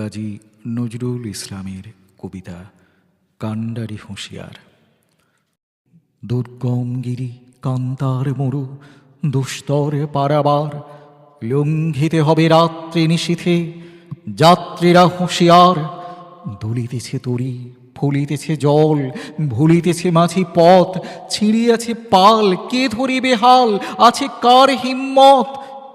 কাজী নজরুল ইসলামের কবিতা কান্ডারি হুঁশিয়ার। দুর্গম গিরি কান্তার মরু, দুস্তর পারাবার, লঙ্ঘিতে হবে রাত্রি নিশীথে, যাত্রীরা হুঁশিয়ার, দুলিতেছে তরি, ফুলিতেছে জল, ভুলিতেছে মাঝি পথ, ছিঁড়িয়াছে পাল, কে ধরিবে হাল, আছে কার হিম্মত?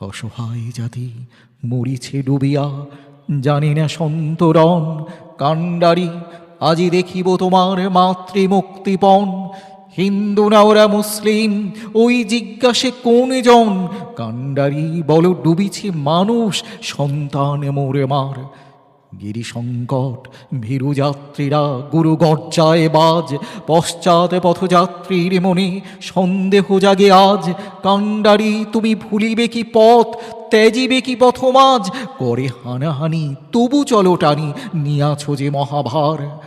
অসহায় জাতি মরিছে ডুবিয়া। জানি না সন্তরণ, কাণ্ডারি, আজি দেখিব তোমার মাতৃমুক্তিপণ। হিন্দু না ওরা মুসলিম, ওই জিজ্ঞাসে কোন জন? কাণ্ডারি, বল, ডুবিছে মানুষ, সন্তান মোরে মার। গিরি সংকট ভীরু যাত্রীরা গুরু গর্জায় বাজ, পশ্চাৎ পথযাত্রীর মনে সন্দেহ জাগে আজ। কাণ্ডারি, তুমি ভুলিবে কি পথ, ত্যাজিবে কি পথমাজ? করে হানাহানি, তবু চলো টানি, নিয়াছো যে মহাভার।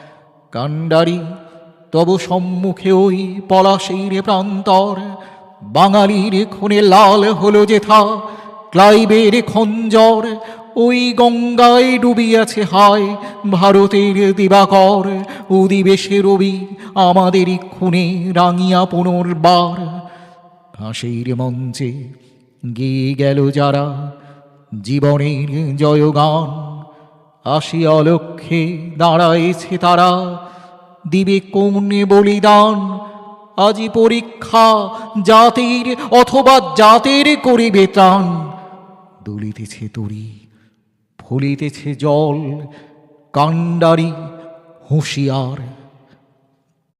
কাণ্ডারি, তব সম্মুখে ওই পলাশীর প্রান্তর। বাঙালির খুনে লাল হলো যেথা, ক্লাইবের খঞ্জর। ওই গঙ্গায় ডুবিয়াছে হায় ভারতের দিবাকর। উদিবেশে রবি আমাদেরই খুনে রাঙিয়া পুনর্বার। হাসির মঞ্চে গিয়ে গেল যারা জীবনের জয়গান। আসি অলক্ষে দাঁড়াইছে তারা দিবে কোন বলিদান। আজি পরীক্ষা জাতির অথবা জাতের করিবে ত্রাণ। দুলিতেছে তরি ফুলিতেছে জল কাণ্ডারি হুঁশিয়ার।